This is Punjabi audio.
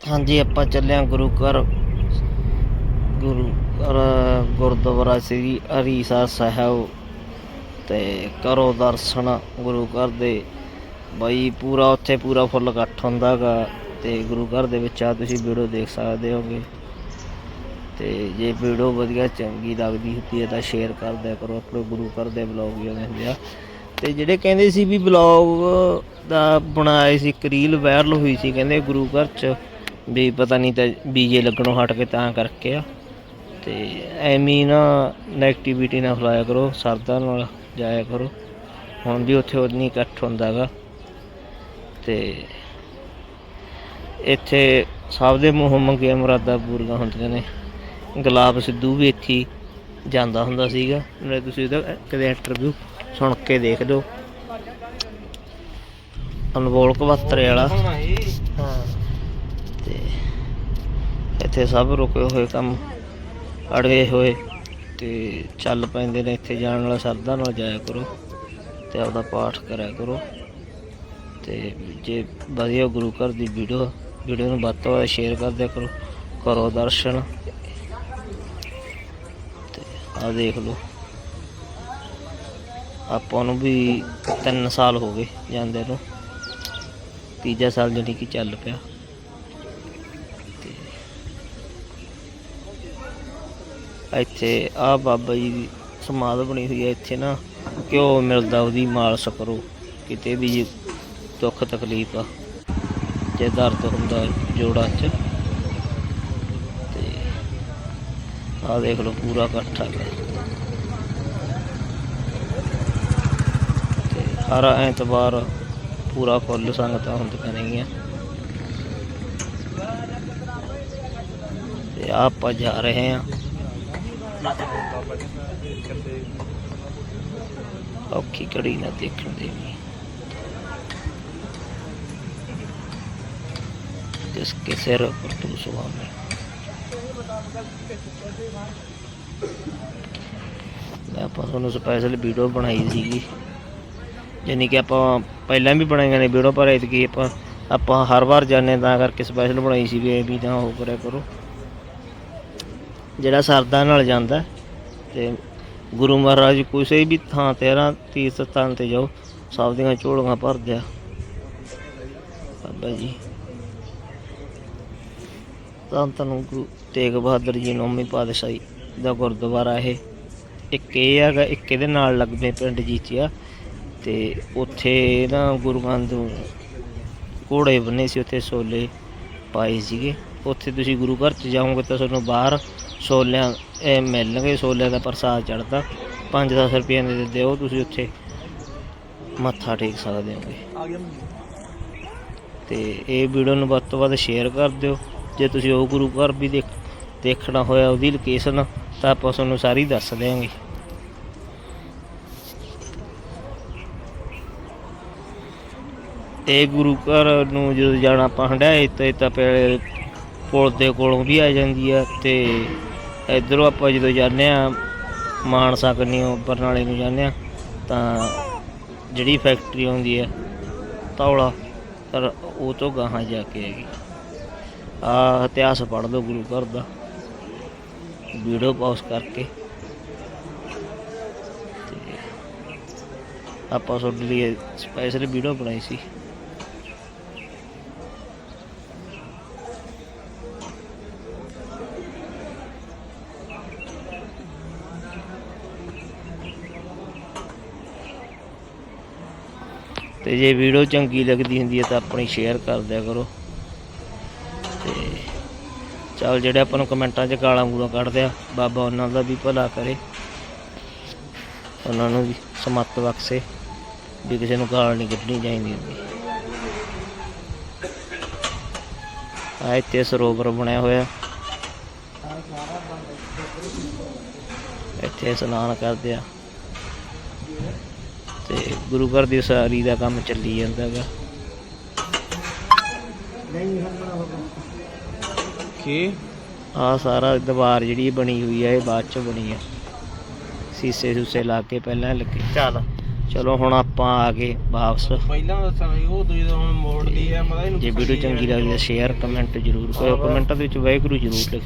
ਹਾਂਜੀ, ਆਪਾਂ ਚੱਲੇ ਹਾਂ ਗੁਰੂ ਘਰ ਗੁਰੂ ਘਰ, ਗੁਰਦੁਆਰਾ ਸ੍ਰੀ ਹਰੀਸਰ ਸਾਹਿਬ ਤੇ ਕਰੋ ਦਰਸ਼ਨ ਗੁਰੂ ਘਰ ਦੇ। ਬਾਈ, ਪੂਰਾ ਉੱਥੇ ਪੂਰਾ ਫੁੱਲ ਇਕੱਠ ਹੁੰਦਾਗਾ ਤੇ ਗੁਰੂ ਘਰ ਦੇ ਵਿੱਚ ਆ ਤੁਸੀਂ ਵੀਡੀਓ ਦੇਖ ਸਕਦੇ ਹੋਗੇ। ਤੇ ਜੇ ਵੀਡੀਓ ਵਧੀਆ ਚੰਗੀ ਲੱਗਦੀ ਹੁੰਦੀ ਹੈ ਤਾਂ ਸ਼ੇਅਰ ਕਰ ਦਿਆ ਕਰੋ ਆਪਣੇ ਗੁਰੂ ਘਰ ਦੇ ਬਲੌਗ ਵੀ ਹੁੰਦੇ ਆ। ਤੇ ਜਿਹੜੇ ਕਹਿੰਦੇ ਸੀ ਵੀ ਬਲੌਗ ਦਾ ਬਣਾਏ ਸੀ, ਇੱਕ ਰੀਲ ਵਾਇਰਲ ਹੋਈ ਸੀ, ਕਹਿੰਦੇ ਗੁਰੂ ਘਰ ਚ ਵੀ ਪਤਾ ਨਹੀਂ ਤਾਂ ਬੀਜੇ ਲੱਗਣੋਂ ਹਟ ਕੇ ਤਾਂ ਕਰਕੇ ਆ। ਤੇ ਐਵੇਂ ਨਾ ਨੈਗੇਟਿਵਿਟੀ ਨਾ ਫੈਲਾਇਆ ਕਰੋ, ਸਰਦਾ ਨਾਲ ਜਾਇਆ ਕਰੋ। ਹੁਣ ਵੀ ਉੱਥੇ ਉਨੀ ਇਕੱਠ ਹੁੰਦਾਗਾ। ਤੇ ਇੱਥੇ ਸਭ ਦੇ ਮੂੰਹ ਮੰਗੀਆਂ ਮੁਰਾਦਾਂ ਪੂਰੀਆਂ ਹੁੰਦੀਆਂ ਨੇ। ਗੁਲਾਬ ਸਿੱਧੂ ਵੀ ਇੱਥੇ ਜਾਂਦਾ ਹੁੰਦਾ ਸੀਗਾ। ਨਾਲੇ ਤੁਸੀਂ ਉਹਦਾ ਕਦੇ ਇੰਟਰਵਿਊ ਸੁਣ ਕੇ ਦੇਖ ਲਿਓ। ਅਨਮੋਲ ਕਵਸਤਰੇ ਵਾਲਾ। ਹਾਂ। ਤੇ ਇੱਥੇ ਸਭ ਰੁਕੇ ਹੋਏ ਕੰਮ ਅੜਗੇ ਹੋਏ ਤੇ ਚੱਲ ਪੈਂਦੇ ਨੇ ਇੱਥੇ ਜਾਣ ਵਾਲਾ ਸਰਦਾ ਨਾਲ ਜਾਇਆ ਕਰੋ ਤੇ ਆਪਦਾ ਪਾਠ ਕਰਿਆ ਕਰੋ। ਤੇ ਜੇ ਵਧੀਆ ਗੁਰੂ ਘਰ ਦੀ ਵੀਡੀਓ ਵੀਡੀਓ ਨੂੰ ਵੱਧ ਤੋਂ ਵੱਧ ਸ਼ੇਅਰ ਕਰ ਕਰੋ ਕਰੋ ਦਰਸ਼ਨ ਤੇ ਆ ਦੇਖ ਲਓ। ਆਪਾਂ ਨੂੰ ਵੀ 3 ਸਾਲ ਹੋ ਗਏ ਜਾਂਦੇ ਨੂੰ, ਤੀਜਾ ਸਾਲ ਜਿਹੜੀ ਕਿ ਚੱਲ ਪਿਆ ਤੇ ਇੱਥੇ ਆ ਬਾਬਾ ਜੀ ਦੀ ਸਮਾਧ ਬਣੀ ਹੋਈ ਹੈ, ਇੱਥੇ ਨਾ ਘਿਓ ਮਿਲਦਾ, ਉਹਦੀ ਮਾਲਸ਼ ਕਰੋ, ਕਿਤੇ ਵੀ ਦੁੱਖ ਤਕਲੀਫ ਆ, ਜੇ ਦਰਦ ਹੁੰਦਾ ਜੋੜਾਂ 'ਚ, ਤੇ ਆ ਦੇਖ ਲਓ ਪੂਰਾ ਇਕੱਠਾ ਹੈ ਤੇ ਹਰ ਐਤਵਾਰ ਪੂਰਾ ਫੁੱਲ ਸੰਗਤਾਂ ਹੁੰਦੀਆਂ ਨੇਗੀਆਂ ਤੇ ਆਪਾਂ ਜਾ ਰਹੇ ਹਾਂ। ਔਖੀ ਘੜੀ ਨਾ ਦੇਖਣ ਦੇਵੀਂ ਜਿਸ ਕੇ ਸਿਰ ਪਰ ਤੂੰ ਸੁਹਾਵੇਂ ਮੈਂ ਆਪਾਂ ਤੁਹਾਨੂੰ ਸਪੈਸ਼ਲ ਵੀਡੀਓ ਬਣਾਈ ਸੀਗੀ। ਯਾਨੀ ਕਿ ਆਪਾਂ ਪਹਿਲਾਂ ਵੀ ਬਣਾਈਆਂ ਨੇ ਵੀਡੀਓ ਪਰ ਐਤਕੀ ਆਪਾਂ ਆਪਾਂ ਹਰ ਵਾਰ ਜਾਂਦੇ ਤਾਂ ਕਰਕੇ ਸਪੈਸ਼ਲ ਬਣਾਈ ਸੀ ਵੀ ਇਹ ਵੀ ਤਾਂ ਹੋ ਕਰਿਆ ਕਰੋ। ਜਿਹੜਾ ਸਰਦਾ ਨਾਲ ਜਾਂਦਾ ਤੇ ਗੁਰੂ ਮਹਾਰਾਜ ਕਿਸੇ ਵੀ ਥਾਂ ਤੇ ਨਾ ਤੀਰਥ ਸਥਾਨ ਤੇ ਜਾਓ, ਸਭ ਦੀਆਂ ਝੋਲੀਆਂ ਭਰਦੇ ਆ ਬਾਬਾ ਜੀ। ਤਾਂ ਤੁਹਾਨੂੰ ਗੁਰੂ ਤੇਗ ਬਹਾਦਰ ਜੀ ਨੌਵੀਂ ਪਾਤਸ਼ਾਹੀ ਦਾ ਗੁਰਦੁਆਰਾ ਇਹ ਇੱਕ ਇਹ ਹੈਗਾ, ਇੱਕ ਇਹਦੇ ਨਾਲ ਲੱਗਦੇ ਪਿੰਡ ਜੀਚਿਆ। ਤੇ ਉੱਥੇ ਨਾ ਗੁਰੂਆਂ ਦੇ ਘੋੜੇ ਬੰਨੇ ਸੀ, ਉੱਥੇ ਸੋਲੇ ਪਾਏ ਸੀਗੇ। ਉੱਥੇ ਤੁਸੀਂ ਗੁਰੂ ਘਰ ਚ ਜਾਓਗੇ ਤਾਂ ਤੁਹਾਨੂੰ ਬਾਹਰ ਛੋਲਿਆਂ ਇਹ ਮਿਲਣਗੇ ਛੋਲਿਆਂ ਦਾ ਪ੍ਰਸਾਦ ਚੜਦਾ 5-10 ਰੁਪਏ ਦੇ ਦਿੰਦੇ ਉਹ ਤੁਸੀਂ ਉੱਥੇ ਮੱਥਾ ਟੇਕ ਸਕਦੇ ਹੋਗੇ। ਤੇ ਇਹ ਵੀਡੀਓ ਨੂੰ ਵੱਧ ਤੋਂ ਵੱਧ ਸ਼ੇਅਰ ਕਰ ਦਿਓ। ਜੇ ਤੁਸੀਂ ਉਹ ਗੁਰੂ ਘਰ ਵੀ ਦੇਖ, ਦੇਖਣਾ ਹੋਇਆ ਉਹਦੀ ਲੋਕੇਸ਼ਨ ਤਾਂ ਆਪਾਂ ਤੁਹਾਨੂੰ ਸਾਰੀ ਦੱਸ ਦਿਆਂਗੇ। ਇਹ ਗੁਰੂ ਘਰ ਨੂੰ ਜਦੋਂ ਜਾਣਾ ਆਪਾਂ ਹੰਡਾਏ ਤੇ ਤਾਂ ਪਹਿਲੇ ਪੁਲ ਦੇ ਕੋਲੋਂ ਵੀ ਆ ਜਾਂਦੀ ਆ, ਤੇ ਇਧਰੋਂ ਆਪਾਂ ਜਦੋਂ ਜਾਂਦੇ ਆ ਮਾਨਸਾ ਕੰਨੀਓ ਬਰਨਾਲੇ ਨੂੰ ਜਾਂਦੇ ਆ ਤਾਂ ਜਿਹੜੀ ਫੈਕਟਰੀ ਆਉਂਦੀ ਹੈ, ਤੌਲਾ, ਪਰ ਉਹ ਤੋਂ ਗਾਹਾਂ ਜਾ ਕੇ ਹੈਗੀ। ਆ ਇਤਿਹਾਸ ਪੜ੍ਹ ਲਓ ਗੁਰੂ ਘਰ ਦਾ, ਵੀਡੀਓ ਪਾਸ ਕਰਕੇ। ਆਪਾਂ ਤੁਹਾਡੇ ਲਈ ਸਪੈਸ਼ਲ ਵੀਡੀਓ ਬਣਾਈ ਸੀ। ਤੇ ਜੇ ਵੀਡੀਓ ਚੰਗੀ ਲੱਗਦੀ ਹੁੰਦੀ ਹੈ ਤਾਂ ਆਪਣੀ ਸ਼ੇਅਰ ਕਰ ਦਿਆ ਕਰੋ। ਤੇ ਚੱਲ ਜਿਹੜੇ ਆਪਾਂ ਨੂੰ ਕਮੈਂਟਾਂ 'ਚ ਗਾਲਾਂ ਗੂਲਾਂ ਕੱਢਦੇ ਆ, ਬਾਬਾ ਉਹਨਾਂ ਦਾ ਵੀ ਭਲਾ ਕਰੇ। ਉਹਨਾਂ ਨੂੰ ਵੀ ਸਮੱਤ ਬਖਸ਼ੇ, ਵੀ ਕਿਸੇ ਨੂੰ ਗਾਲ ਨਹੀਂ ਕੱਢਣੀ ਚਾਹੀਦੀ ਹੁੰਦੀ। ਆ ਇੱਥੇ ਸਰੋਵਰ ਬਣਿਆ ਹੋਇਆ। ਇੱਥੇ ਇਸ਼ਨਾਨ ਕਰਦੇ ਆ। ਤੇ ਗੁਰੂ ਘਰ ਦੀ ਉਸਾਰੀ ਦਾ ਕੰਮ ਚੱਲੀ ਜਾਂਦਾ ਹੈਗਾ ਕੀ? ਆ ਸਾਰਾ ਦੀਵਾਰ ਜਿਹੜੀ ਬਣੀ ਹੋਈ ਹੈ ਇਹ ਬਾਅਦ ਚ ਬਣੀ ਹੈ ਸੀਸੇ ਸੂਸੇ ਲਾ ਕੇ ਪਹਿਲਾਂ ਲੱਗੇ। ਚੱਲ ਚਲੋ ਹੁਣ ਆਪਾਂ ਆ ਗਏ ਵਾਪਸ। ਪਹਿਲਾਂ ਦੱਸਣਾ ਸੀ, ਉਹ ਦੂਜੇ ਦਾ ਹੁਣ ਮੋੜਦੀ ਆ ਮਤਲਬ ਇਹਨੂੰ ਜੇ ਵੀਡੀਓ ਚੰਗੀ ਲੱਗਦੀ ਹੈ ਸ਼ੇਅਰ ਕਮੈਂਟ ਜ਼ਰੂਰ ਕਰੋ ਕਮੈਂਟਾਂ ਦੇ ਵਿੱਚ ਵਾਹਿਗੁਰੂ ਜ਼ਰੂਰ ਲਿਖੋ